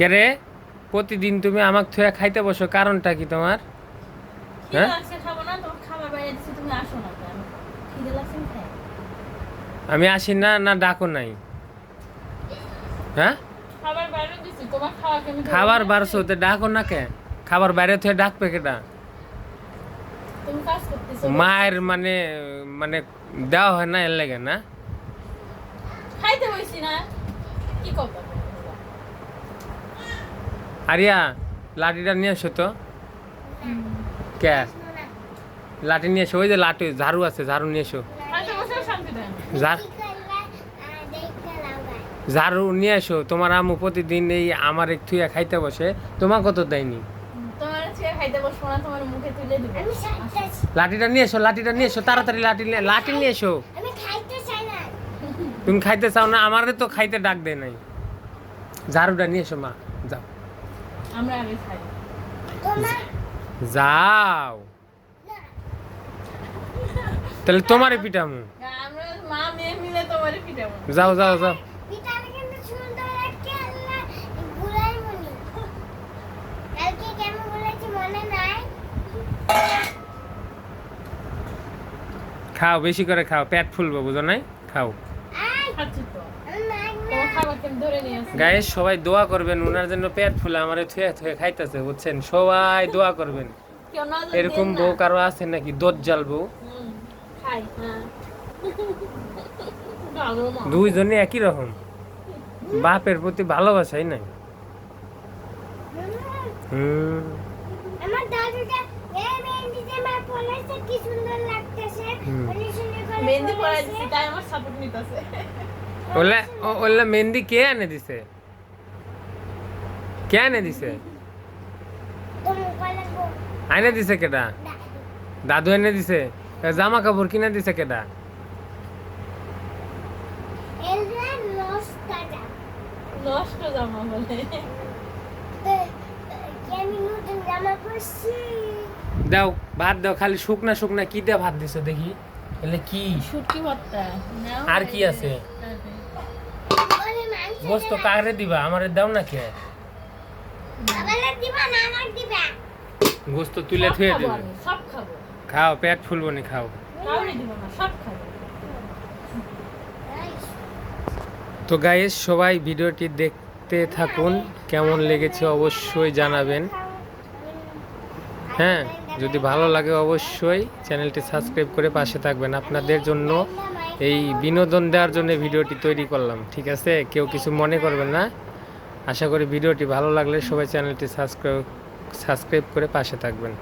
কে রে? প্রতিদিন তুমি আমাক থুয়া খাইতে বসো কারণটা কি তোমার? হ্যাঁ? আমি আসি না না ডাকো নাই। হ্যাঁ? খাবার বারছো তো ডাকো না কে? খাবার বাইরে থেকে ডাকবে কেটা মায়ের মানে মানে দেওয়া হয় না এর লাগে না? খাইতে বসছি না কি করবা আরিয়া লাঠিটা নিয়ে এসো তো। কে? লাঠি নিয়ে এসো ওই যে লাঠি ঝাড়ু আছে ঝাড়ু নিয়ে এসো ঝাড় ঝাড়ু নিয়ে এসো তোমার আম্মু প্রতিদিন এই আমার এক থুয়া খাইতে বসে। তোমার কত দেয়নি? তোমার আজকে খাইতে বসবো না তোমার মুখে তুলে দিব। আমি খাইতে লাঠিটা নিয়ে এসো লাঠিটা নিয়ে এসো তাড়াতাড়ি লাঠি নিয়ে লাঠি নিয়ে এসো আমি খাইতে চাই না। তুমি খাইতে চাও না আমারে তো খাইতে ডাক দেয় নাই। ঝাড়ুটা নিয়ে এসো মা যাও। আমরা আগে খাই। তোমার? যাও। তাহলে তোমারে পিটামু। আমরা মা মেয়ে মিলে তোমার পিটাবো। যাও যাও যাও। মনি। মনে খাও বেশি করে খাও। পেট ফুলবো বুঝো নাই? খাও। খাচ্ছি তো। গায়ে সবাই দোয়া করবেন ওনার জন্য পেট ফুলে আমারে থুয়ে থুয়ে খাইতেছে বুঝছেন? সবাই দোয়া করবেন। এরকম বউ কারও আছে নাকি? দোদ জাল বউ। হ্যাঁ দুইজনে একই রকম। বাপের প্রতি ভালোবাসাই নাই। হুম। আমার দাদুটা এই মেহেন্দিতে মা পলাইছে কি সুন্দর লাগতেছে। হুম। অনেক সুন্দর করে মেহেন্দি পরাই তাই আমার সাপোর্ট নিতেছে। ওলে মেহেন্দি কে এনে দিছে? কে এনে দিছে? আইনে দিছে কেডা? দাদু এনে দিছে? জামা কাপড় কিনে দিছে কেডা? এলরা লস্টাটা নষ্ট জামা বলে। তো কি আমি নতুন জামা পরছি দাও ভাত দাও খালি শুকনা শুকনা কি দিয়ে ভাত দিছো দেখি? এলে কি? শুটকি ভর্তা। আর কি আছে? মাংস গোস্ত কাগরে দিবা? আমারে দাও না কে? আবার দিবা না আমার দিবা? গোস্ত তুলে থুয়ে দেবে। সব খাব। খাও পেট ফুলবো নি খাও। কাউরে দিব না সব খাব। তো গাইস সবাই ভিডিওটি দেখতে থাকুন। কেমন লেগেছে অবশ্যই জানাবেন। হ্যাঁ যদি ভালো লাগে অবশ্যই চ্যানেলটি সাবস্ক্রাইব করে পাশে থাকবেন। আপনাদের জন্য এই বিনোদন দেওয়ার জন্য ভিডিওটি তৈরি করলাম, ঠিক আছে? কেউ কিছু মনে করবেন না। আশা করি ভিডিওটি ভালো লাগলে সবাই চ্যানেলটি সাবস্ক্রাইব সাবস্ক্রাইব করে পাশে থাকবেন।